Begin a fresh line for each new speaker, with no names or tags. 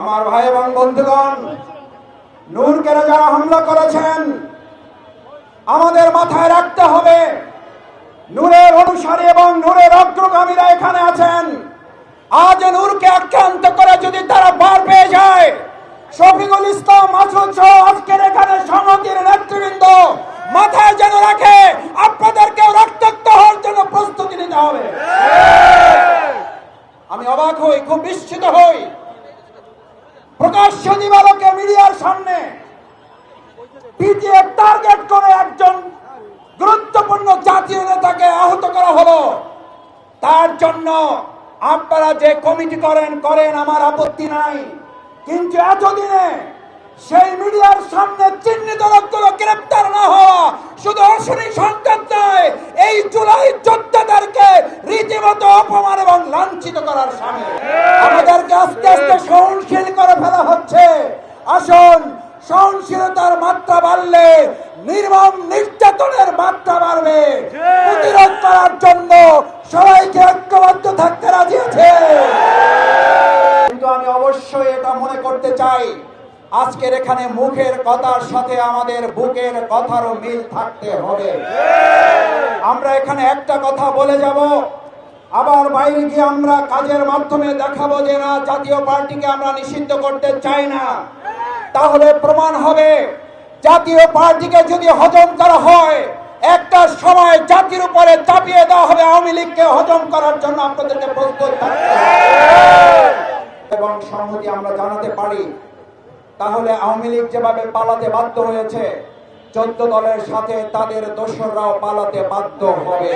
আমার ভাই এবং বন্ধুগণ নূরকে যারা হামলা করেছেন? আমাদের মাথায় রাখতে হবে নূরের অনুসারী এবং নূরের অগ্রগামীরা এখানে আছেন। আজ নূরকে আক্রান্ত করে যদি তারা বার পেয়ে যায় শফিকুল ইসলাম মাসুদ সহ আজকের এখানে সংহতির নেতৃবৃন্দ মাথায় যেন রাখে আপনাদেরকে রক্তাক্ত হওয়ার জন্য প্রস্তুতি নিতে হবে। আমি অবাক হই খুব বিস্মিত হই। প্রকাশ্য দিবালোকে মিডিয়ার সামনে পিটিএফ টার্গেট করে একজন গুরুত্বপূর্ণ জাতীয় নেতাকে আহত করা হলো। তার জন্য আপনারা যে কমিটি করেন করেন, আমার আপত্তি নাই। কিন্তু এতদিনে সেই মিডিয়ার সামনে চিহ্নিত লোকগুলো গ্রেপ্তার না হওয়া শুধু অশনি সংকেত নয় এই জুলাই যোদ্ধাদেরকে রীতিমতো অপমান এবং লাঞ্ছিত করার সামনে আমাদেরকে আস্তে আস্তে আসুন সহনশীলতার মাত্রা বাড়লে নির্মম নির্যাতনের মাত্রা বাড়বে। প্রতিরোধ করার জন্য সবাইকে ঐক্যবদ্ধ থাকতে রাজি আছে। কিন্তু আমি অবশ্যই এটা মনে করতে চাই আজকের এখানে মুখের কথার সাথে আমাদের বুকের কথারও মিল থাকতে হবে। আমরা এখানে একটা কথা বলে যাব আবার বাইরে গিয়ে আমরা কাজের মাধ্যমে দেখাবো যে না, জাতীয় পার্টিকে আমরা নিষিদ্ধ করতে চাই না। তাহলে প্রমাণ হবে, জাতীয় পার্টিকে যদি হজম করা হয়, একটা সময় জাতির উপরে চাপিয়ে দেওয়া হবে আওয়ামী লীগকে হজম করার জন্য আপনাদেরকে প্রস্তুত এবং সংহতি আমরা জানাতে পারি। তাহলে আওয়ামী লীগ যেভাবে পালাতে বাধ্য হয়েছে, চোদ্দ দলের সাথে তাদের দোসররাও পালাতে বাধ্য হবে।